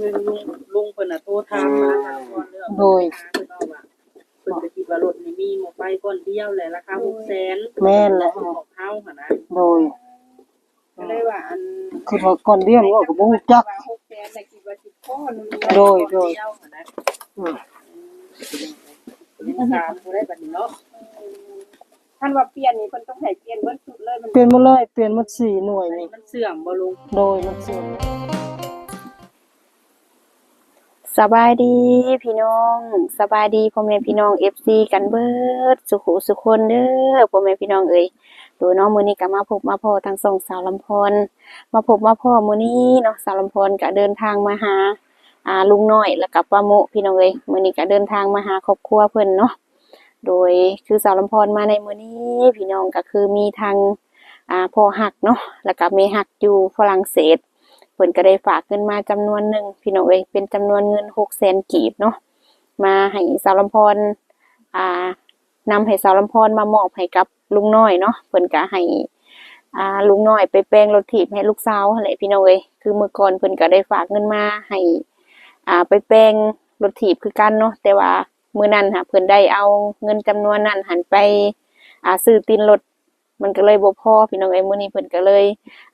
เงินลุงลุงเพิ่นน่ะโทรถามมาทางก่อนเรื่องโดย เพิ่นเอาว่าเพิ่นก็คิดว่ารถนี่มีหมอไปก้อนเดียวแหละราคา600,000แม่นแหละ ของเฮาหั่นนะโดยก็เลยว่าอันคือว่าก่อนเรียนว่าก็บ่รู้จัก ว่าหกแสนแต่คิดว่าสิพ่อนึงโดยโดย เดียวหั่นนะอืมเป็นถามบ่ได้บัดนี้เนาะท่านว่าเปลี่ยนนี่เพิ่นต้องให้เปลี่ยนเบิดสุดเลยมัน เปลี่ยนหมดเลยเปลี่ยนหมดสี่หน่วยอันนี้นี่มันเสื่อมบ่ลุง โดยมันเสื่อม สบายดีพี่น้องสบายดีพ่อแม่พี่น้อง FC กันเบิดสุขุสุคนเด้อพ่อแม่พี่น้องเอ้ยโดยน้องมือนี้ก็มาพบมาพ่อทางส่งสาวลำพรมาพบมาพ่อมือนี้เนาะสาวลำพรก็เดินทางมาหาอ่าลุงน้อยแล้วก็ป้าโมพี่น้องเอ้ยมือนี้ก็เดินทางมาหาครอบครัวเพิ่นเนาะโดยคือสาวลำพรมาในมือนี้พี่น้องก็คือมีทางอ่าพ่อหักเนาะแล้วก็แม่หักอยู่ฝรั่งเศส พิ่นก็ได้ฝากเงินมาจำนวนหนึ่งพี่น้องเอ้ยเป็นจำนวนเงินหกแสนกีบเนาะมาให้สาวลำพรอ่านำให้สาวลำพรมามอบให้กับลุงน้อยเนาะเพิ่นก็ให้อ่าลุงน้อยไปแปลงรถถีบให้ลูกสาวหั่นแหละพี่น้องเอ้ยคือเมื่อก่อนเพิ่นก็ได้ฝากเงินมาให้อ่าไปแปลงรถถีบคือกันเนาะแต่ว่ามื้อนั้นค่ะเพิ่นได้เอาเงินจำนวนนั้นหันไปอ่าซื้อตีนรถ มันก็เลยบ่พอพี่น้องเอ้ยมื้อนี้เพิ่นก็เลย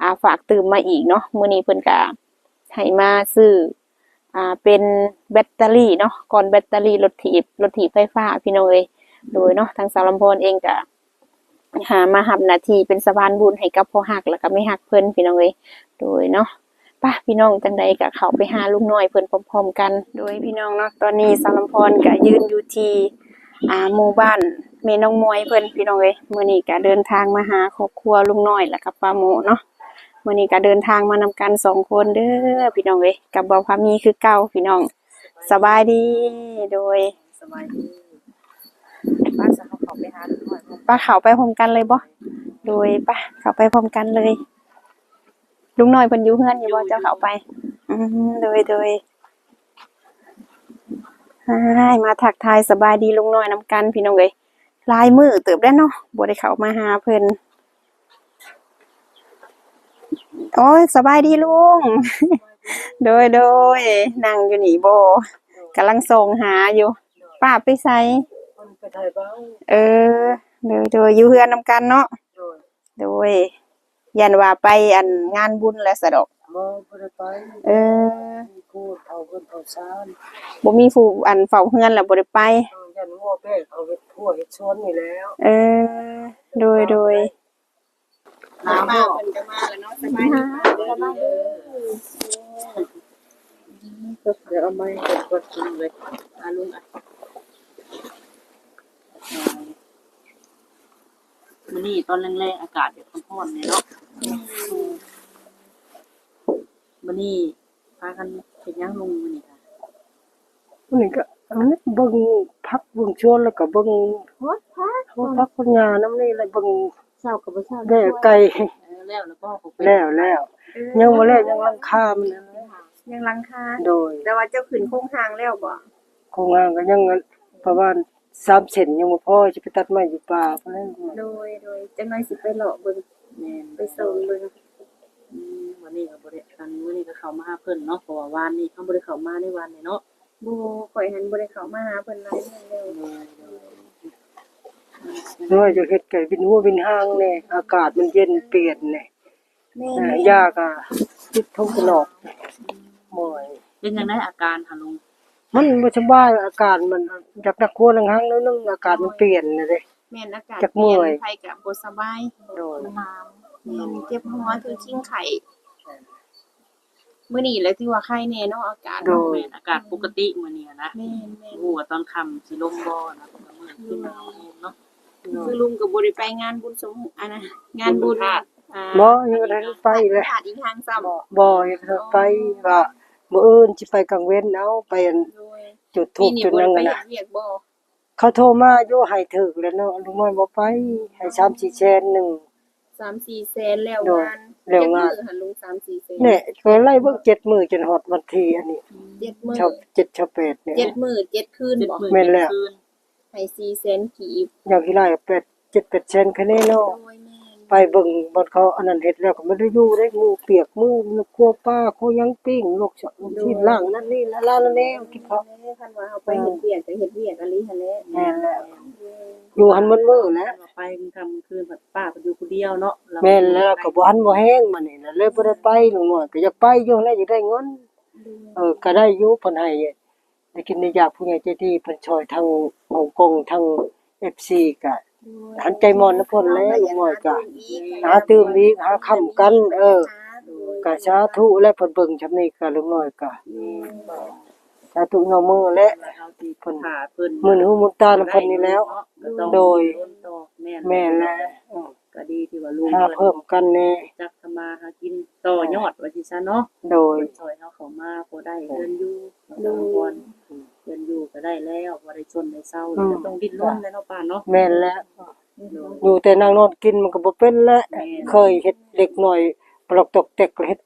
อ่าฝากตื่มมาอีกเนาะมื้อนี้เพิ่นก็ให้มาซื้ออ่าเป็นแบตเตอรี่เนาะก่อนแบตเตอรี่รถถีบรถถีบไฟฟ้าพี่น้องเอ้ยโดยเนาะทางสารมพรเองก็หามาหับหนาทีเป็นสะพานบุญให้กับพ่อหักแล้วก็ไม่หักเพิ่นพี่น้องเอ้ยโดยเนาะป่ะพี่น้องจังใดก็เขาไปหาลูกน้อยเพิ่นพร้อมๆกัน โดยพี่น้องเนาะตอนนี้สารมพรก็ยืนอยู่ที่ อ่าหมู่บ้านแม่น้องมวยเพิ่นพี่น้องเอ้ยมื้อนี้ก็เดินทางมาหาครอบครัวลุงน้อยแล้วก็ป้าหมูเนาะมื่อนี้ก็เดินทางมานำกันสองคนเด้อพี่น้องเอ้ยกับบ่าวพามีคือเก่าพี่น้องสบายดีโดยสบายดีป้าจะเขาเข้าไปหาลุงน้อยเนาะป้าเขาไปพร้อมกันเลยบ่โดยป้าเขาไปพร้อมกันเลยลุงน้อยเพิ่นอยู่เฮือนอยู่บ่เจ้าเขาไปอืมโดยโดย ให้มาทักทายสบายดีลุงน้อยน้ำกันพี่น้องเอ้ยลายมือเติบได้เนาะบ่ได้เข้ามาหาเพิ่นโอ้ยสบายดีลุง โดยโดยนั่งอยู่หนี่บ่กำลังส่งหาอยู่ ป้าไปไสมันไปถ่ายเออโดยโดยอยู่เฮือนนำกันเนาะโดยโดยยันว่าไปอันงานบุญและสะดอก บ่บ่ได้ไปเออมีพูดเอาเพิ่นเอาซานบ่มีผู้อันเฝ้าเฮือนแล้วบ่ได้ไปเอายันงัวเป็ดเอาเฮ็ดทั่วเฮ็ดชนนี่แล้วเออ โดยโดยน้ำบ่เพิ่นก็มาแล้วเนาะสบายดีสบายดีเดี๋ยวเอาไม้กดกดกินเลยอาลุงอะมันนี่ตอนแรกๆอากาศแบบร้อนๆเนี่ยเนาะ มันนี่พากันเห็นยังลงมันนี่ค่ะวันนี้ก็อันนี้เบิ่งพักเบิ่งชวนแล้วก็เบิ่งโอ๊ยพักโทรพักปัญญาน้ำนี่แล้วเบิ่งเช้ากับเช้าแด่ไก่เออแล้วแล้วก็ผมไปแล้วแล้วยังบ่แล้วยังลังคามันนะยังหลังคาโดยแต่ว่าเจ้าขึ้นโครงทางแล้วบ่โครงงานก็ยังประมาณ3เซนยังบ่พอจะไปตัดไม้อยู่ป่าพุ่นนั้นโดยโดยจังได๋สิไปเลาะเบิ่งแม่นไปส่งเบิ่ง อืมวันนี้ก็บ่ได้กันวันนี้ก็เข้ามาหาเพิ่นเนาะเพราะว่าวานนี้เขาบ่ได้เข้ามาในวันนี้เนาะบ่ข่อยหันบ่ได้เข้ามาหาเพิ่นหลายมื้อแล้ว น้อยจะเฮ็ดไก่บินหัวบินห้างแน่อากาศมันเย็นเปลี่ยนแน่แม่นยากอะติดท้องตลอดบ่อย เป็นจังไดอาการหาลุงมันบ่สบายอากาศมันอยากนักครัวนังหังแล้วนึงอากาศมันเปลี่ยนน่ะเด้ แม่นอากาศจักเมื่อย ไผก็บ่สบายโดนม่ นเจ็บหัวคือชิงไข้มื้อนี้แหละที่ว่าไข้แน่เนาะอากาศโดเนาะยแม่นอากาศปกติมื้อนี้นะแม่นแม่นรู้ว่าตอนค่ำสิลมบ่นะก็มื้อขึ้นหนาวเองเนาะคือลุงก็บ่ได้ไปงานบุญสมอันนะงานบุญบุญธาตุอ่าบ่ยังบ่ได้ไปเลยขาดอีกทางซ้ำบ่อยากจะไปว่ามื้ออื่นสิไปกลางเว้นเอาไปอันโดยจุดทูบนี่จุดบ่นั้นได้กันไปน่ะเฮ็ดเวียกบ่เขาโทรมาอยู่ให้ถึกแล้วเนาะลุงน้อยบ่ไปให้3-4แสนหนึง 3-4แสนแล้วโดยงานแล้วงานเจ็ดมื้อหันลุง3-4แสนเนี่ยก็ไล่เบิ่ง7มื้อจนฮอดวันที่อันนี้เจ็ดมื้อชอบ7ชอบ8เนี่ย เจ็ดมื้อเจ็ดคืนเจ็ดบ่มื้อแม่นแล้วเจ็ดคืน ให้4แสนกีบอย่างที่ไล่8 7 8แสนคะแนนเนาะโดยแม่น ไปเบิ่งบ่เขาอันนั้นเฮ็ดแล้วก็บ่ได้อยู่ได้งูเปียกมือครัวป้าครัวยังปิ้งลูกชที่ล่างนั่นนี่ละลาละแนวกินข้าคันว่าเอาไปเฮ็ดเวียกก็เฮ็ดเวียกอะไรหั่นแหละแม่นแล้วอยู่หันมันมือแล้วเราไปทำคืนแบบป้าก็อยู่คนเดียวเนาะแม่นแล้วก็บ่หันบ่แห้งมานี่น่ะเลยบ่ได้ไปลุงน้อยก็อยากไปอยู่แล้วอยากได้เงินเออก็ได้อยู่เพิ่นให้ได้กินได้อยากผู้ใหญ่ใจดีเพิ่นช่วยทางฮ่องกงทาง FC ก็ หันใจมอนนะเพิ่นแล้วลุงน้อยก็หาตื่มอีกหาค้ำกัน เออก็สาธุและเพิ่นเบิ่งจำนี้ก็ลุงน้อยก็สาธุเนาะมือและเอาที่เพิ่นหาเพิ่นมื้อนี้ฮู้มุนตานํเพิ่นนี่แล้ว โดยแม่นแม่นแล้วเออก็ดีที่ว่าลุงหาเพิ่มกันแน่จักทำมาหากินต่อยอดว่าสิซะเนาะโดยเพิ่นช่วยเฮาเข้ามาพอได้เงินอยู่ดูก่อนเงินอยู่ก็ ได้แล้วบ่ได้ชนได้เศร้าอืม ก็ต้องดิ้นรนเลยเนาะป้าเนาะแม่นแล้วโดยอยู่แต่นั่งนอนกินมันก็บ่เป็นแล้วแม่นเคยเฮ็ดเด็กหน่อยปลอกตกแตกเฮ็ด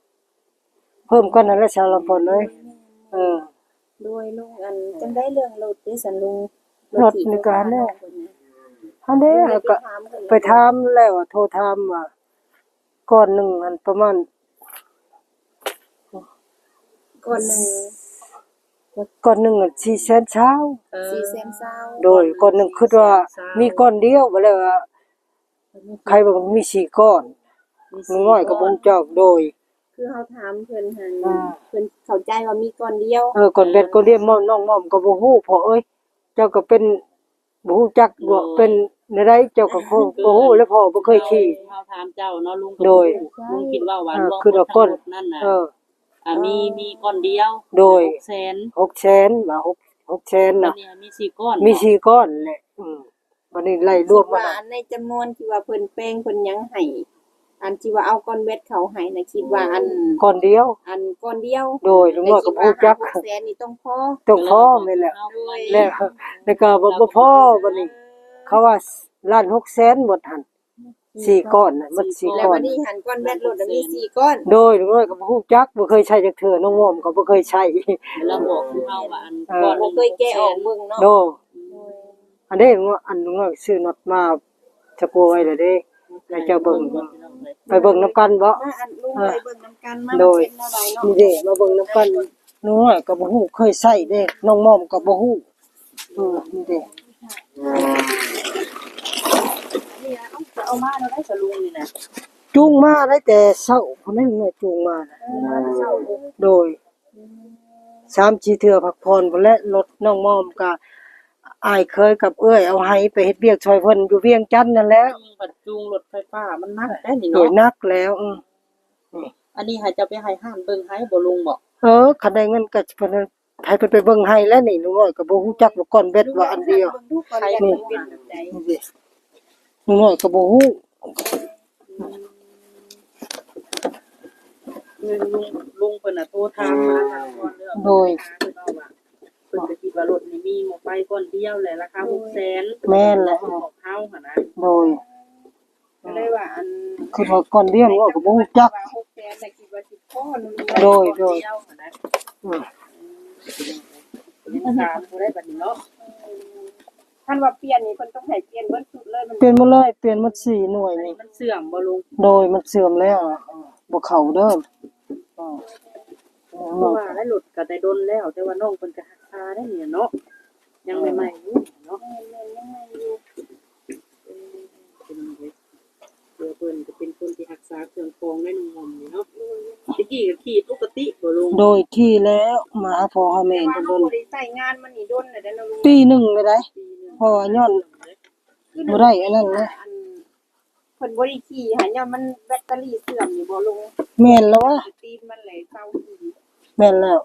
เพิ่มกันนั่นแหละชาวลำพนเลยเออโดยลุงอันจังได้เรื่องรถดิสันลุงรถในการเนี่ยอันนี้ก็ ไปถามแล้วอะโทรถามว่าก้อนหนึงอันประมาณก่อนหนึ่ง ก้อนหนึงอัน400,000เช้าเออสี่แสนเศร้าโดยก้อนหนึงคิดว่ามีก้อนเดียวบ่แล้วว่าใครบอกมีสี่ก้อนลุงน้อยก็บ่รู้จักโดย คือเขาถามเพิ่นหันอ่า เพิ่นเข้าใจว่ามีก่อนเดียวเออก่อนเบ็ดก็เรียกม่อมน้องม่อมก็บ่ฮู้พอเอ้ยเจ้าก็เป็นบ่ฮู้จักว่าเป็นไดเจ้าก็คงบ่ฮู้แล้วพ่อบ่เคยขี่ เฮาถามเจ้าเนาะลุงก็โดย ลุงคิดว่าหวานเออรวมคือดอกก้นทั้งหมดนั่นน่ะเออ อ่ามีมีก้อนเดียวโดย6แสน6แสนว่า6 6แสนอัน่ะนนี้มีสี่ก้อนมีสี่ก้อนแหละอืมวันนี้ไล่รวมมาว่าน่ะอันในจำนวนที่ว่าเพิ่นแป้งเพิ่นหยังให้อันที่ว่าเอาก้อนเวทเขาให้น่ะคิดว่าอันก้อนเดียว อันก้อนเดียวโดยลุงน้อยก็บ่ฮู้จักแต่คิดว่าหาหกแสนนี่ต้องพอต้องพอแม่นแหละเอาไปแล้วแล้วก็บ่บ่พอบัดนี้ เขาว่าล้าน6แสนหมดหั่น สี่ก้อนน่ะหมดสี่แล้วก้อวันน นี้หันก้อนเวทรถน่ะมีสี่ก้อนโดยลุงน้อยก็บ่ฮู้จักบ่เคยใช้จักเทื่อน้องม่อมก็บ่เคยใช้แล้วบอกคือเฮาว่าอันเออก้อนหบ่นึ่งเคยแกะออกเบิ่งเนาะโดอันนี้ลุงน้อยอันลุงน้อยซื้อน็อตมาจะกลัวไว้เลยเด้ให้เจ้าเบิ่งไปเบิ่งนํกันบ่ มาอันลุงไปเบิ่งนํกันมาโดยเป็นอะไรเนาะนี่เด้มาเบิ่งนํกันน้อยก็บ่ฮู้เคยใช้เด้น้องม่อมก็บ่ฮู้เออนี่เด้ นี่นะเอา เอามาแล้วได้สลุงนี่นะจูงมาได้แต่เช้าพุ่นนี้น้อยจูงมาน่ะโดยสามสี่เทื่อพักผ่อนพุ่นและรถน้องม่อมก็อายเคยกับเอ้ยเอาให้ไปเฮ็ดเวียกช่วยเพิ่นอยู่เวียงจันทน์นั่นแหละจุงบัดจุงรถไฟฟ้ามันนักได้นี่โดยเนาะนักแล้วอืออันนี้ให้เจะไปให้ห้านเบิ่งให้บ่ลุงบอกเออคันได้เงินก็เพิ่นให้เพิ่นไปเบิ่งให้แล้วนี่น้อยก็บ่ฮู้จักว่าก่อนเบ็ดว่าอันเดียวบิ่งดูก่อนเวทมันเป็นแบบใด นี่ สิน้อยก็บ่ฮู้เงินลุงลุงเพิ่นน่ะโทรถามมาทางก่อนเรื่องโดยเพิ่นเอาว่าเพิ่นก็คิดว่ารถนี่มีหมดไปก้อนเดียวแหละราคา600,000แม่นแหละของเฮาหั่นนะโดยก็เลยว่าอันคือว่าก่อนเรียนว่าก็บ่ฮู้จักว่าหกแสนแต่คิดว่าสิพอนึงโดยโดยเดียวหั่นนะอืมยังถามบ่ได้บัดนี้เนาะ ท่านว่าเปลี่ยนนี่เพิ่นต้องให้เปลี่ยนเบิดสุดเลยมันเปลี่ยนหมดเลยเปลี่ยนหมดสี่หน่วยอันนี้นี่มันเสื่อมบ่ลุงโดยมันเสื่อมแล้วบ่เข้าเด้ออ่าเพราะว่าได้หลุดก็ได้ดนแล้ว แต่ว่าน้องเพิ่นก็หักษาได้เนี่ยเนาะยังใหม่ๆอยู่เนาะเดี๋ยวเพิ่นก็เป็นคนที่รักษาเครื่องคองได้นุ่มๆนี่เนาะตะกี้ก็ขี่ปกติบ่ลุงโดยที่แล้วมาหาพ่อหาแม่แต่ตะว่าบเรานบ่ได้ใช้งานมันนี่ดนเลยเด้อนะลุงปีหนึงเลยได้ เพราะว่าย้อนบ่ได้อันนั้นนะอันเพิ่นบ่ได้ขี่หันย้อนมันแบตเตอรี่เสื่อมนี่บ่ลุงแม่นแล้ววะตีนมันไหลเศร้าขี่แม่นแล้ว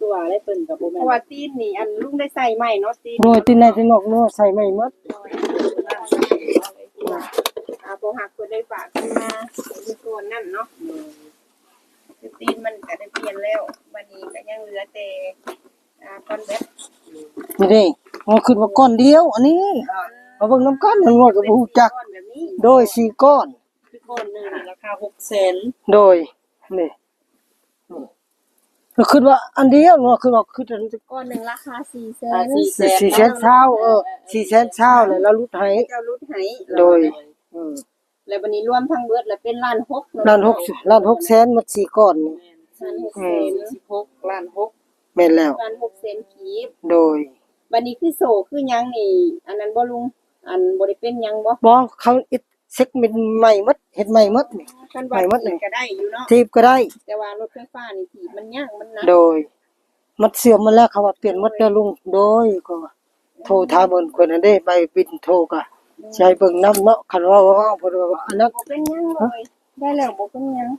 ตัวได้เพิ่นก็บ่เพแม่นราะว่าตีนนี่อันลุงได้ใส่ใหม่เนาะตีนโดยที่ในที่นอกเนาะใส่ไม่หมดอ่าพอหักเพิ่นได้ฝากขึ้นมาเป็นส่วนนั่นเนาะคือตีนมันก็ได้เปลี่ยนแล้วบัดนี้ก็ยังเหลือแต่อ่าคอนแบตนี่เด้ มันขึ้นมาก้อนเดียว อันนี้มาเบิ่งนํกันมันว่าก็บ่ฮู้จักก้อนแบบนี้โดยสี่ก้อน คือก้อนหนึงนี่ราคา600,000โดยนี่นี่ก็คือว่าอันเดียวเนาะคือว่าคืออันก้อนหนึ่งราคาสี่แสอ่าน400,000สี่แสนเช้าเออสี่แสนเช้าเลยแล้วรุดให้ เจ้ารุดไหโดยโอืมแล้ววันนี้รวมทั้งเบิดแล้วเป็นล้านหกเะล้านหกล้านหกแสนหมดสี่ก้อนนี่ล้านหกอืแสมนสิบหกล้านหกแม่นแล้วล้านหกแสนกีบโดย วันนี้คือโซคือหยังนี่ อันนั้นบ่ลุง อันบ่ได้เป็นหยังบ่บ่เขาอิดเซ็กเป็นใหม่หมดเฮ็ดใหม่หมดนี่ คันว่าไปหมดเลย ถีบก็ได้อยู่เนาะทีบก็ได้ แต่ว่ารถไฟฟ้านี่ถีบมันยากมันหนักโดย มันเสื่อมมาแล้วเขาว่าเปลี่ยนหมดเด้อลุงโดยก็ว่าโทรถามเพิ่นคนนั้นเด้ไปบินโทรก็ใช้เบิ่งนำเนาะคันว่าว่าเพิ่นว่าอันนั้นบ่เป็นหยังเลยได้แล้วบ่เป็นหยัง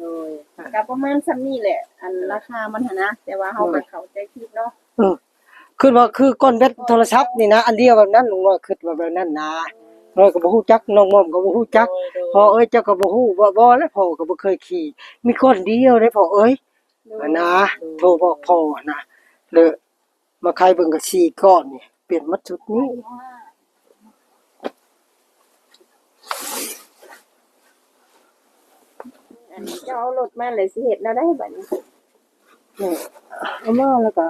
โดยก็ประมาณซ้ำนี้แหละ อันราคามันหั่นนะแต่ว่าเฮาก็เข้าใจผิดเนาะ เออ คือว่าคือก้อนเบ็ดโทรศัพท์นี่นะอันเดียวแบบนั้นลุงน้อยคิดว่าแบบนั้นนะน้อยก็บ่ฮู้จักน้องม่อมก็บ่ฮู้จักพอเอ้ยเจ้าก็บ่ฮู้บ่บ่แล้วพ่อก็บ่เคยขี่ มีก้อนเดียวได้พ่อเอ้ยอะนะโทรบอกพ่อนะเลยมาใครเบิ่งก็สี่ก้อนนี่เปลี่ยนหมัดชุดนี้อันนี้เจ้าเอารถมาเลยสิเฮ็ดแนวได้บัดนี้นี่เอามาแล้วก็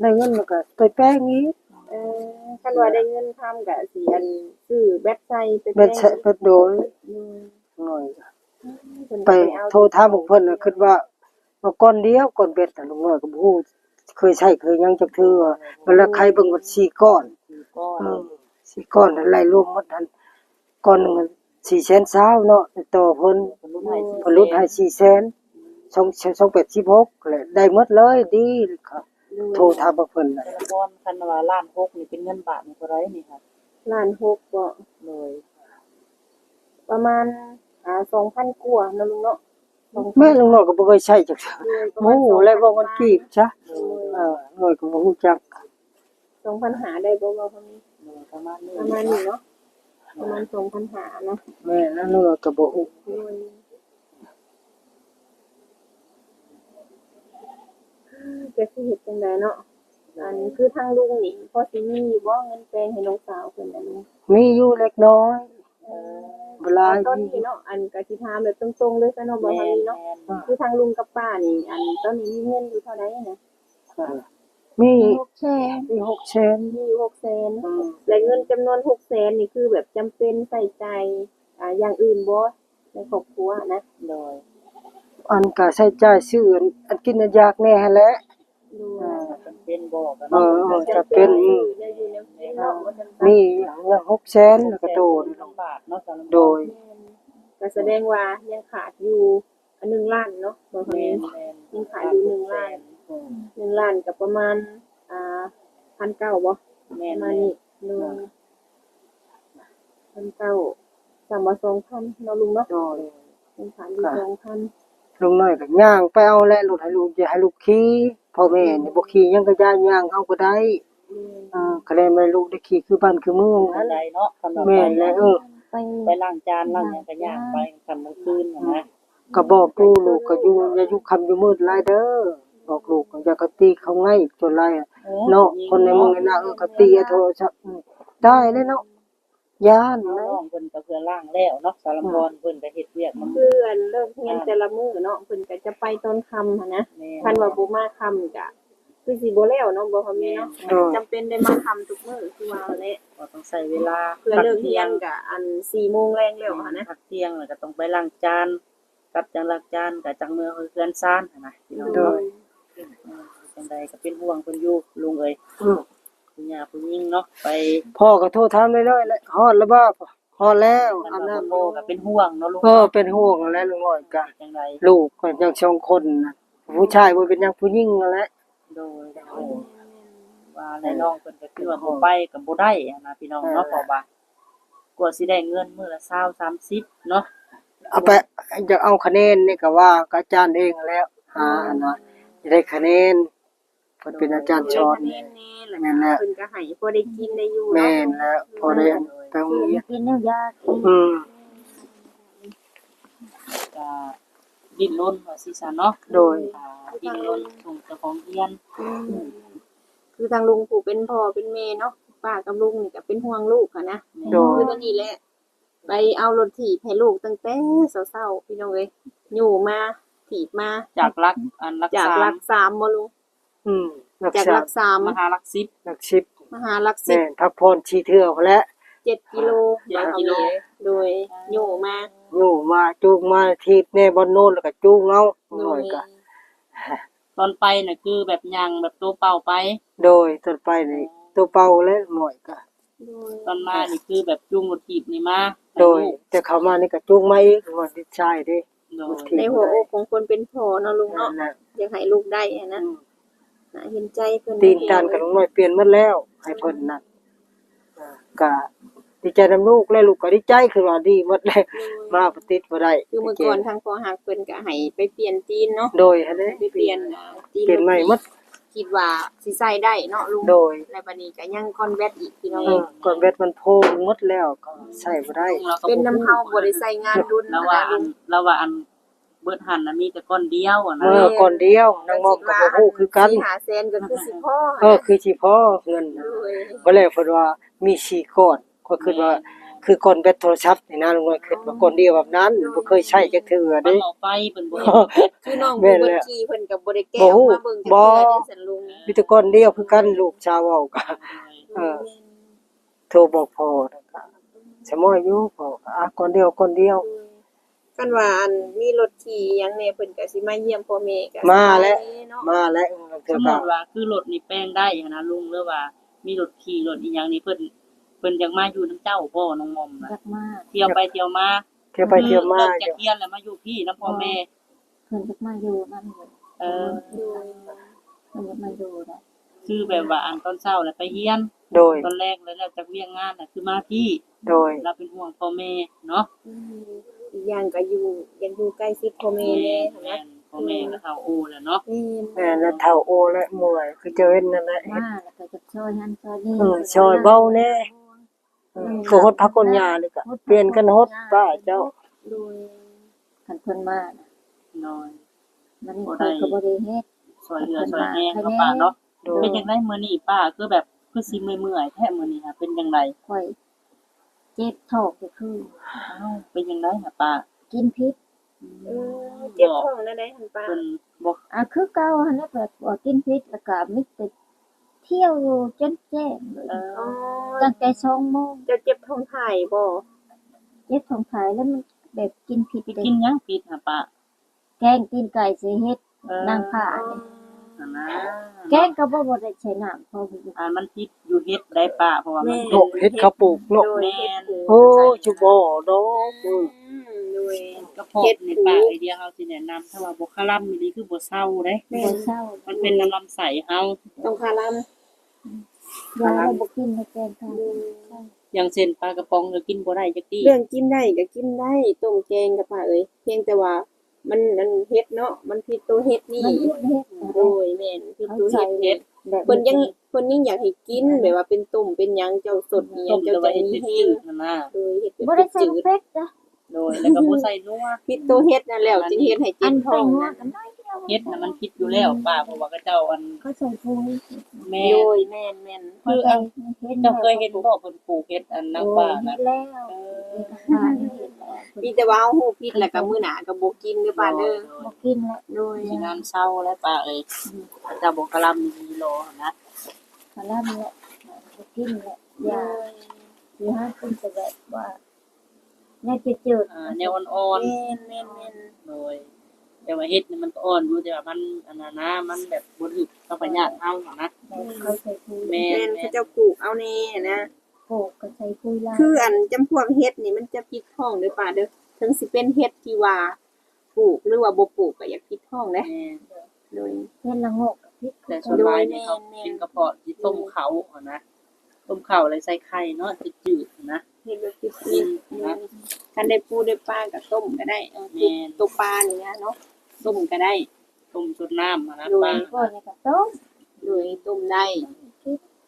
ได้เงินแล้วก็ไปแป้งนี้เออคันว่าได้เงินทำก็สิอันซื้อแบตไซไปเบ็ดใช้เบ็ดโดยอืมหน่อย เพิ่นไปก็เอาโทรถามของเพิ่นน่ะคิดว่าว่าก้อนเดียวก้อนเบ็ดน่ะลุงน้อยก็บ่ฮู้เคยใช้เคยหยังจักเทื่อเวลาใครเบิ่งว่าสี่ก้อนก็อืมสี่ก้อนอะไรรวมหมดทันก้อนหนึงสี่แสนเช้าเนาะต่อเพิ่นรุ่นให้ เพิ่นลดให้สี่แสนสองสองแปดสิบหกเลยได้หมดเลยดีครับ โทรถามเพิ่นน่ะแต่ละก้อนคันว่าล้านหกนี่เป็นเงินบาทนี่เท่าไหร่นี่ครับล้านหกบ่โดยประมาณอ่า2,000กว่าเนาะลุงเนาะ2,000แม่ลุงน้อยก็บ่เคยใช้จักเทื่อเลยประโอ้มาณโหแล้วว่ามันกีบซะโดยเออน้อยก็บ่ฮู้จัก2,000หาได้บ่ว่าเท่านี้โดยประมาณนี้ประมาณนี้เนาะประมาณ2,000หาเนาะแม่แล้วน้อยก็บ่ฮู้ โดย จะสิเฮ็ดจังไดเนาะอันนี้คือทางลุงนี่พอสิมีอยู่บ่เงินแปลงให้น้องสาวเพิ่นน่ะลุงมีอยู่เล็กน้อยเวลาตอนนี้เนาะอันกะสิถามแบบตรงๆเลยซะเนาะบ่แม่ทางนนี้เนาะแม่นคือทางลุงกับป้านี่ อันตอนนี้มีเงินอยู่เท่าใดนะมี6แสนมีหกแสนมีอยู่6แสนและเงินจำนวน6แสนนี่คือแบบจำเป็นใส่ใจอ่าอย่างอื่นบ่ในครอบครัวนะโดย อันก็ใช้จ่ายซื้ออันอันกินอันยากแน่หั่นแหละดูอ่าจำเป็นบ่กันเอเนาะอจะเป็นได้อยู่ในกินเนาะบ่จำเป็นมีอย่างหกแสนแล้วก็โดนลำบากเนาะสำหรับโดย ก็แสดงว่ายังขาดอยู่อันหนึ่งล้านเนาะบ่ทางแม่นี้นแม่นยังขายอยู่หนึ่งล้านอืมหนึ่งล้านกับประมาณอ่า1,900บ่แม่ปนระมาณแม่นนี้หนึ่งพันเก้าสั่งมาสองพันเนาะลุงเนาะโดยเป็นขายอยู่สองพัน ลุงน้อยก็ย่างไปเอาแหละรถให้ลูกอย่าให้ลูกขี่พ่อแม่นี่บ่ขี่ยังก็ย่างย่างเอาก็ได้เออก็เลยไม่ลูกได้ขี่คือบ้านคือเมืองอันั่นนใดเนาะสำหรับแม่นแล้วเออไปไปล้างจานล้างหยังก็ย่างไปกำกลางคืนน่ะนะก็บอกลูกลูกก็อยู่อย่าอยู่ค่ำอยู่มืดหลายเด้อบอกลูกก็อย่ากะตีเขาง่ายจนไรอะเนาะคนในเมืองน่ะเออก็ตีเอาโทรศัพท์อืมได้เลยเนาะ ย่านน้นะองเพิ่นก็เพื่อล้างแล้วเนาะสารพรเพิ่นก็เฮ็ดเวียกนำเพื่อนเลิกเรียนแต่ละมื้อเนาะเพิ่นก็จะไปตอนค่ำหั้นนะแม่คันว่าบ่มาค่ำก็คือสิบ่แล้วเนาะบ่พอมีเนาะจำเป็นได้มาค่ำทุกมื้อคือว่าแหละก็ต้องใช้เวลาเพื่อเลิกเรียนก็อัน4โมงแรงแล้วหั้นนะพักเที่ยงแล้วก็ต้องไปล้างจานกลับจากล้างจานก็จังเมื่อเพื่อนซ่านหั้นนะพี่น้องโดเนาะยจังใดก็เป็นห่วงเพิ่นอยู่ลุงเอ้ย อืมคุณย่าผู้หญิงเนาะไปพ่อก็โทรถามเลยๆแล้วฮอดแล้วบ่ฮอดแล้วมันอาบว่าน้ำโตก็เป็นห่วงเนาะลุงเออเป็นห่วงแล้วลุงน้อยก็จังใดลูกก็ยังสองคนน่ะผู้ชายบ่เป็นหยังผู้หญิงนั่นแหละโดยโดยว่าแล้วน้องเพิ่นก็คือว่าบ่ไปก็บ่ได้อะนะพี่น้องเนาะเพราะว่ากว่าสิได้เงินมื้อละ20 30เนาะเอาไปอยากเอาคะแนนนี่ก็ว่ากับอาจารย์เองแล้วหาอันนะจะได้คะแนนเพิ่นเป็นอาจารย์สอนแน่ๆแล้วแม่นแล้วเพิ่นก็ให้พอได้กินได้อยู่แม่เนาะนแล้วพอได้ไปโรงเรียนกินแนวยากกินอืมก็ดิ้นรนว่าสิซะเนาะโดยอ่าดิ้นรนส่งเจ้าของเรียนคือทางลุงผู้เป็นพ่อเป็นแม่เนาะป้ากับลุงนี่ก็เป็นห่วงลูกอะนะโดยคือวันนี้แหละไปเอารถถีบให้ลูกตั้งแต่เช้าๆพี่น้องเอ้ยอยู่มาถีบมาจากรักอันรักจากษาหลักสามบ่ลุง อืมรักจากษาหลักสามมหารักสิบรักสิบมาหาหลักสิแม่บนพักผ่อนชีเทื่อพอแล้ว7กิโลเจ็ดกิโลโดยอยู่มา อยู่มาจูงมาทีบแน่บนโน่นแล้วก็จูงเอาหน่อยก็ตอนไปน่ะคือแบบยังแบบตัวเป่าไป โดยต่อไปนี่ตัวเป่าแล้วหน่อยก็โดยตอนมานี่คือแบบจุงรถถีบนี่มาโดยแต่เขามานี่ก็จูงมาอีกว่าดิชายเด้โดย ในหัวอกของคนเป็นพ่อเนาะลุงเนาะนั่นน่ะอยากให้ลูกได้อะนะ อืมน่า เห็นใจเพิ่นตีนตานกับน้องน้อยเปลี่ยนหมดแล้วให้เพิ่นน่ะอ่าก็ดีใจนํลูกแล้วลูกก็ดีใจคือว่าดีหมดแล้วมาบ่ติดบ่ได้คือเมื่อก่อนทางพอหักเพิ่นก็ให้ไปเปลี่ยนจีนเนาะโดยอันนี้ไปเปลี่ยนอ่าจีนเปลี่ยนใหม่หมดคิดว่าสิใส่ได้เนาะลุงโดยแล้วบัดนี้ก็ยังคอนแวตอีกพี่น้องเออก่อนเวทมันโพงหมดแล้วก็ใช้บ่ได้เราก็เป็นน้ำเฮาบ่ได้ใส่งานดุลเรานะว่าลุอันงเราว่าอัน เบิดหันน่ะมีแต่ก้อนเดียวอะนะเมื่อก่อนเดียวนางมองก็บ่ฮู้คือกัน สิหาแสนก็คือสิพ่อเออคือสิพอเงินโดน่ะยบ่แล้วเพิ่นว่ามีสี่ก้อนก็คิดว่า คือก่อนแบตโทรศัพท์นี่นะลุงว่าคิดว่าก่อนเดียวแบบนั้นบ่เคยใช้จักเทื่อมันเด้ เอาไปเพิ่นบ่คือน้องแม่ผู้นบัแหญละชีเพิ่นก็บ่ได้แก้บ่อฮู้อกมาเบิ่งจักบ่ เทื่อได้สันลุงมีแต่ก่อนเดียวคือกันลูกชาวเว้าก็ เออ โทรบอกพ่อแล้วก็สมอยอยู่พ่อก็อะก่อนเดียวก่อนเดียว กันว่าอันมีรถขี่หยังแหน่เพิ่นก็สิมาเยี่ยมพ่อแม่ก็มาแล้ว เนาะมาแล้วสเทื่อมมก็ติว่าคือรถนี่แปลงได้หั้นนะลุงหรือว่า มีรถขี่รถอีหยังนี่เพิ่นเพิ่นอยากมาอยู่นํเจ้าบ่น้องมอมนะรักมากเที่ยวไปเที่ยวมาเที่ยวไปเที่ยวมาเลิกอจากยู่เรียนแล้วมาอยู่พี่นํพ่อแม่เพิ่นรักมาอยู่นั่นเลยเออเพิ่นรักมาอยู่นะคือแบบว่าอันตอนเช้าแล้วไปเรียนโดย ตอนแรกแล้วแล้วจากเวียงงานน่ะคือมาพี่โดย เราเป็นห่วงพ่อแม่เนาะอืม อีกอย่างก็อยู่ยังอยู่ใกล้ชิดพ่อแม่แน่แม่นะนพ่อแม่ก็เฒ่าโอแล้วเนาะแม่นแม่และเฒ่าโอและเมื่อยคือเจะเห็นนั่นแหละมาแล้วก็จะช่วยหันช่วยนี่เออช่วยเบาแน่เออคือฮดพักคนยาเลยก็เปลี่ยนกันฮดป้าเจ้าโดยคันเพิ่นมาน่ะนอนมันนี่เพิ่นก็บ่ได้เฮ็ดซอยเรือซอยแห้งเนาะป้าเนาะโดยเป็นจังไดมื้อนี้ป้าคือแบบคือสิเมื่อยๆแท้มื้อนี้ค่ะเป็นจังไดค่อย เจ็บท้องก็คือเอ้าเป็นจังไดค่ะป้ากินพิษเออเจ็บท้องนั่นได้หั่นป้าเพิ่นบอกอะคือเก่าหั่นแหละแบบว่ากินพิษแล้วก็มิแต่เที่ยวอยู่จนแจ้งเลยเอออ๋อตั้งแต่2โมงจะเจ็บท้องถ่ายบ่เจ็บท้องถ่ายแล้วมันแบบกินพิษไปเด้กินหยังผิดค่ะป้าแกงตีนไก่สิเฮ็ดเออนางผ้านี่ นั่นนะแกงก็บ่บ่ได้ใช้น้ำพออยู่อ่ามันผิดอยู่เฮ็ดได้ป้าเพราะว่ามันโลกเฮ็ดเขาปลูกเนาะโดยแม่เฮ็ดนปลูกโอ้จุบ่ดอกอืมอืมโดยกระเพาะนี่ป้าไอเดียเฮาสิแนะนำถ้าว่าบ่คาร่ำนี่คือบ่เศร้าเด้บ่เศร้ามันเป็นน้ำลำไส้เฮาต้องคารัมยาเราบ่กินในแกงค่ะอย่างเช่นปลากระป๋องก็กินบ่ได้จักทีเรื่องกินได้ก็กินได้ต้มแกงกับป้าเอ้ยเพียงแต่ว่า มันมันเฮ็ดเนาะมันผิดตัวเฮ็ดนี่มันเฮ็ดเฮ็ดโดยแม่นผิดตัวเฮ็ดเฮ็ดแบบเพิ่นยังเพิ่นยังอยากให้กินแบบว่าเป็นต้มเป็นหยังเจ้าสดนี่ต้มเจ้าแต่จะว่าเฮ็ดมีจืแห้งดๆนั่นน่ะโดยเฮ็ดบ่เป็ได้นใส่จืดเป็ดนะโดยแล้วก็บ่ใส่นัวผิดตัวเฮ็ดนั่นแล้วจึงเฮ็ดให้อัเจ็นบใส่ท้องหัวนะกันน้อย เดียวเฮ็ดน่ะมันผิดอยู่แล้วป้าเพราะว่าเขาเจ้าอันเขาใส่ฟูนี่แม่โดยแม่นแม่นคืออันเจ้าเคยเห็นบ่เพิ่นปลูกเฮ็ดอันนางฟ้าเฮ็นะดแล้วเออเอกสารเฮ็ดแล้วมีแต่ว่าเฮาฮู้ผิดแล้วก็มื้อหน้าก็บ่กินเด้อป้าเด้อบ่กินแล้วโดยมีงานเช้าแล้วป้าเอ้ยเจ้าบ่กะลำมีโลนะกะลำแล้วบ่กินแล้วยาสิหากินแต่แบบว่าแน่จะเจิดอ่าแนวอ่อนแม่นแม่นแม่นๆโดย แต่ว่าเฮ็ดนี่มันก็อ่อนอยู่แต่ว่ามันอันนั้นนะมันแบบบ่ถึกกับปัญญาเฮานะแบบเขาใส่ฟูแม่แม่นเขาเจ้าปลูกเอาแน่นะโปกก็ใส่ฟูลาคืออันจำพวกเฮ็ดนี่มันจะผิดท้องเด้อป้าเด้อถึงสิเป็นเฮ็ดที่ว่าปลูกหรือว่าบ่ปลูกก็อยากผิดท้องเด้แม่โดย เฮ็ดละงกกับพริกแต่ส่วนหลายนี่เขากินกระเพาะที่ต้มเขาเอานะต้มเขาอะไรใส่ไข่เนาะจืดๆนะ เฮ็ดแบบผิดกินนะนะคันได้ปูได้ปลาก็ต้มก็ได้เออแม่นตัวปลานี่นะเนาะ ต้มก็ได้ต้มสดน้ำอะนะโดยป้าก็เนี่ยก็ต้มโดยต้มได้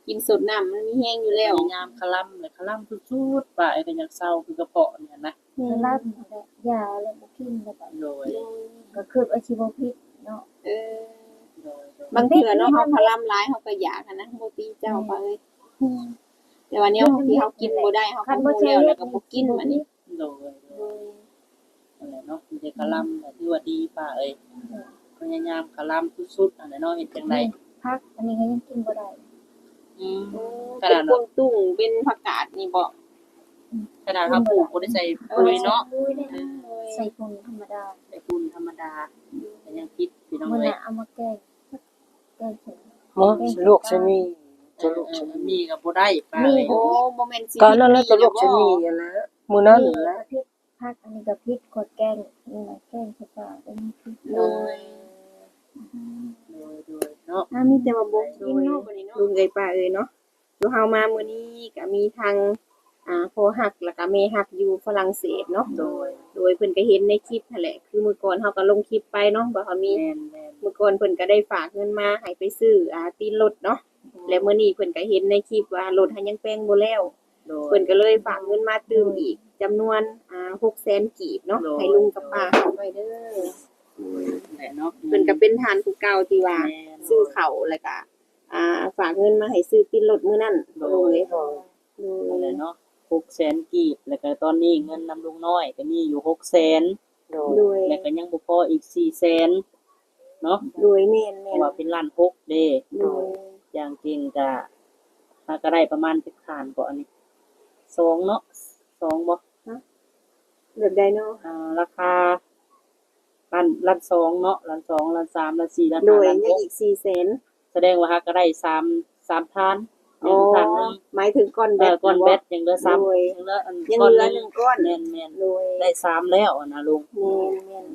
กินสดน้ำมันมีแห้งอยู่แล้วยามคลัมเลยคลัมสุดๆป้าไอ้ก็อยากเศร้าคือกระเพาะเนี่ยนะกะลำแล้วยาแล้วบ่กินแล้วก็โดยก็คืออาชีพบ่ผิดเนาะเออ โดยโดยบางเทื่อเนาะเฮาพลำร้ายเฮาก็อยากอะนะบ่ตีเจ้าไปเลยแต่ว่าเนี้ยที่เฮากินบ่ได้เฮาก็บ่แล้วแล้วก็บ่กินมันนี่โดยโดย อะไรเนาะมันจะคลัมแต่ที่ว่าดีป้าเอ้ยพยายามคลัมสุดๆอะไรเนาะเห็นจังไดพักอันนี้ก็ยังกินบ่ได้อืมขเป็นาดนนั้นพวงตุ้งเป็นผักกาดนี่บ่ขนาดเขาปลูกบ่ได้ใส่ปุ๋ยเนาะปุ๋ยเนี่ยใส่ปุ๋ยธรรมดาใส่ปุ๋ยธรรมดาแต่ยังคิดพี่น้องมื้อเอ้ยน่ะเอามาแกงแกงเสร็จเนาะลูกชะนีจะลูกชะนีมีก็บ่ได้ป้ามีเลยโอ้บ่แม่นสิก็นั่นแหละจะลูกชะนีนั่นแหละมื้อนั้นนี่นั่นแหละ พริกผักอันนี้ก็พริกขวดแกงนี่นะแกงใส่ปลาเป็นพริกโดยโดยโดยเนาะถ้ามีแต่ว่าบ่กินเนาะบัดนี้เนาะลุงเอ้ยป้าเอ้ยเนาะดูเฮามามื้อนี้ก็มีทางอ่าพ่อฮักแล้วก็แม่ฮักอยู่ฝรั่งเศสเนาะโดย โดยเพิ่นก็เห็นในคลิปนั่นแหละ คือมื้อก่อนเฮาก็ลงคลิปไปเนาะบ่เขามีแม่นแม่นเมื่อก่อนเพิ่นก็ได้ฝากเงินมาให้ไปซื้ออ่าตีนรถเนาะแล้วมื้อนี้เพิ่นก็เห็นในคลิปว่ารถหันยังแป้งบ่แล้ว โดย เพิ่นก็เลยฝากเงินมาตืมอีกจำนวนอ่า600,000กีบเนาะโดย ให้ลุงกับป้าเฮาไว้เด้อแหละเนาะเพิ่นก็เป็นทานผู้เก่าที่ว่า แม่น ซื้อเขาวแล้วก็อ่าฝากเงินมาให้ซื้อตีนรถมื้อนั้นโดโดยยนั่นแหละเนาะ600,000กีบแล้วก็ตอนนี้เงินนำลุงน้อยก็มีอยู่600,000โดยโดยแล้วก็ยังบ่พออีก400,000เนาะโดยแม่นเพแม่ราะนว่าเป็นล้านหกเด้โดยอย่างเก่งก็ถ้าก็ได้ประมาณเป็นขานบ่อันนี้ สองเนาะสองบ่แบบใดเนาะอ่าราคาล้านล้านสองเนาะล้านสองล้านสามล้านสี่ล้านโดห้ายล้านยัหงกอีก400,000แสดงว่าฮะก็ได้สามสามทานหอ๋นึ่องทานหนึงหมายถึงก้อนแบเอ่อตก้อนแบตยังเหลือสามโดยยังเหลืออันยังก้อนเหลือหหนึนึ่งงก้อนแม่นแม่นโดยได้สามแล้วอะนะลุงแม่นแม่น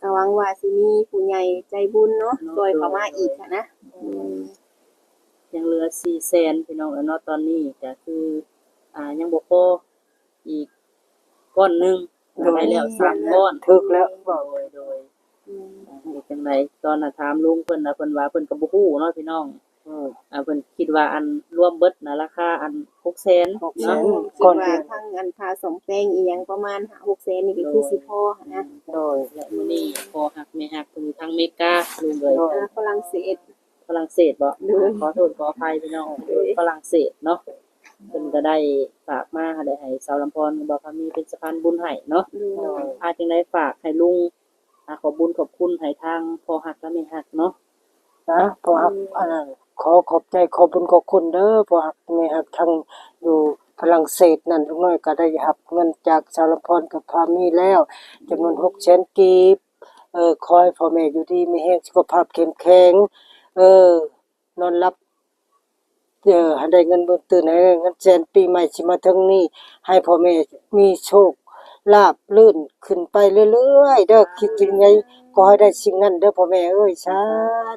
ก็หวังว่าสิมีผู้ใหญ่ใจบุญเนาะเนาะโดยเข้ามาอีกอะนะ ยังเหลือสี่แสนพี่น้องแล้วเนาะตอนนี้ก็คือ อ่ายังบ่พออีกก้อนหนึงได้แล้วสามก้อนถึกแล้วโดยโดยอ่าเฮ็ดจังไดตอนน่ะถามลุงเพิ่นน่ะเพิ่นว่าเพิ่นก็บ่ฮู้เนาะพี่น้องอืมอ่าเพิ่นคิดว่าอันรวมเบิดน่ะราคาอัน600,000 600,000เนาะคิดว่าทั้งอันพาสมแป้งอีหยังประมาณ6แสนนี่ก็คือสิพอนะโดย และมื้อนี้พอหักแม่หักอยู่ทางอเมริกาลุงเอ้ยโดย อ่าฝรั่งเศสฝรั่งเศสบ่โดยขอโทษขออภัยพี่น้องโดยฝรั่งเศสเนาะ เพิ่นก็ได้ฝากมาได้ให้สาวลำพรบ่พามีเป็นสะพานบุญให้เนาะโดยอาจึงได้ฝากให้ลุงอ่าขอบุญขอบคุณให้ทางพอหักและแม่หักเนาะนะพอหักอันนั้นขอขอบใจขอบคุญขอบคุณเด้อพอหักแม่หักทางอยู่ฝรั่งเศสนั่นทุกน้อยก็ได้รับเงินจากสารพรกับพามีแล้วจำนวน600,000กีบเออขอให้พ่อแม่อยู่ดีมีแรงสุขภาพเข้มแข็งเออนอนรับ เออให้ได้เงินเบิ่นตื่นให้ได้เงินแสนปีใหม่สิมาถึงนี้ ให้พ่อแม่มีโชคลาภลื่นขึ้นไปเรื่อยๆเด้อคิดจริงไงขอให้ได้สิ่งนั้นเด้อพ่อแม่เอ้ยสา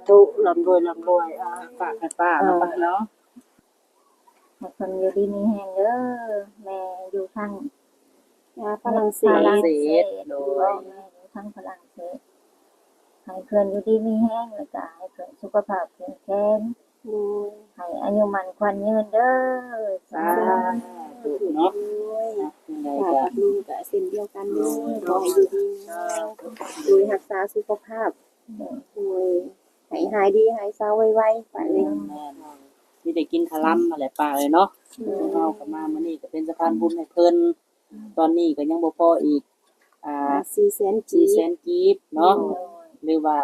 ธุร่ำรวยร่ำรวยอ่าฝากให้ป้าเนาะป้าเนาะให้คนอยู่ดีมีแฮงเด้อแม่อยู่ทางอ่าฝรั่งเศฝสรั่งเศสโดยแม่อยู่ทางฝรั่งเศสให้เพื่อนอยู่ดีมีแฮงแล้วก็ให้เพื่อนสุขภาพแข็งแรงโดยให้อา วันควันยืนเด้อสาธุเนาะจังไดฝากก็กับลุงเส้นเดียวกันเด้อขอให้อยู่ดีโดยรักษาสุขภาพโดยให้หายดีหายเศร้าไวๆไปเลยแม่นมีได้กินคาลัมมาแหละป้าเลยเนาะเฮาก็มามื้อนี้ก็เป็นสะพานบุญให้เพิ่นตอนนี้ก็ยังบ่พออีก อ่าสี่แสนจีสี่แสนกีบเนาะหรือว่า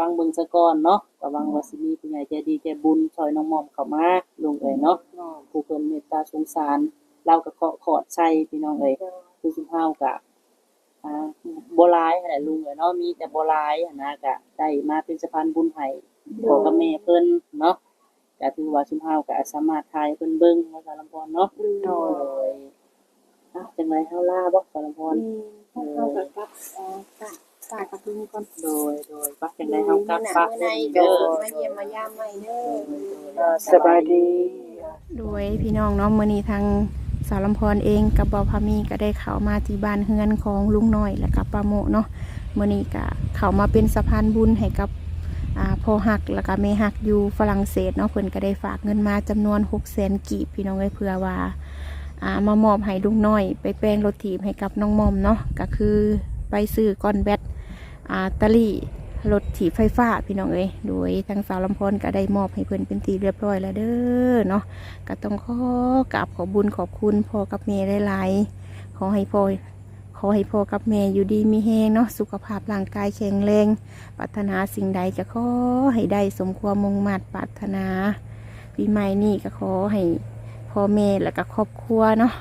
ฟังเบิ่งซะก่อนเนาะก็หวังว่าสิมีผู้ใหญ่ใจดีใจบุญช่วยน้องมอมเข้ามาลุงเอ้ยเนาะผู้เพิ่นเมตตาสงสารเราก็ขอขอดใช้พี่น้องเอ้ยคือสุภาพก็อ่าบ่หลายนั่นแหละลุงเอ้ยเนาะมีแต่บ่หลายหั้นนะก็ได้มาเป็นสะพานบุญให้พ่อกับแม่เพิ่นเนาะก็ถือว่าสุภาพก็สามารถทายเพิ่นเบิ่งว่าสารพรเนาะโดยอะจังไดเฮาลาบ่สารพร เข้ากับกับเอ่อ ฝากฝากกับลุงก่อนโดยโดยปักจังไดเฮากลับปะเมื่อในเด้ก็อมาเยี่ยมมายามใหม่เด้ออ่าสบายดีโดยพี่น้องเนาะมื้อนี้ทางสาวลำพรเองกับบ่าวพามีก็ได้เข้ามาที่บ้านเฮือนของลุงน้อยและกับป้าโมเนาะมื้อนี้ก็เข้ามาเป็นสะพานบุญให้กับอ่าพ่อฮักแล้วก็แม่ฮักอยู่ฝรั่งเศสเนาะเพิ่นก็ได้ฝากเงินมาจำนวน600,000กีบพี่น้องเอ้ยเพื่อว่าอ่ามามอบให้ลุงน้อย ไปแปลงรถถีบให้กับน้องมอมเนาะก็คือไปซื้อก้อนแบต อาตลี่รถถีบไฟฟ้าพี่น้องเอ้ยโดยทางสาวลำพรก็ได้มอบให้เพิ่อนเป็นทีเรียบร้อยแล้วเด้อเนาะก็ต้องขอกราบขอบุญขอบคุณพ่อกับแม่หลายๆขอให้พ่อขอให้พ่อกับแม่อยู่ดีมีแฮงเนาะสุขภาพร่างกายแข็งแรงปรารถนาสิ่งใดก็ขอให้ได้สมความมุ่งมั่นปรารถนาปีใหม่นี้ก็ขอให้พ่อแม่แล้วก็ครอบครัวเนาะ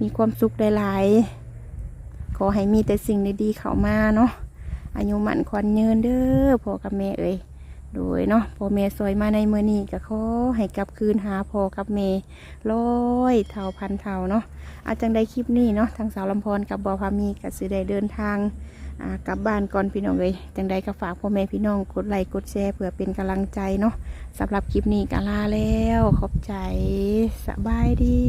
มีความสุขหลายๆขอให้มีแต่สิ่งดีๆเข้ามาเนาะ อายุหมันควันเยืนเด้อพ่อกับแม่เอ้ยโดยเนาะพ่อแม่สวยมาในเมื่อนี้ก็ขอให้กลับคืนหาพ่อกับแม่ร้อยเท่าพันเท่าเนาะอาจังได้คลิปนี้เนาะทางสาวลำพรกับบอพามีกับสิได้เดินทางกลับบ้านก่อนพี่น้องเลยจังใดก็ฝากพ่อแม่พี่น้องกดไลค์กดแชร์เพื่อเป็นกำลังใจเนาะสำหรับคลิปนี้ก็ลาแล้ว ขอบใจสบายดี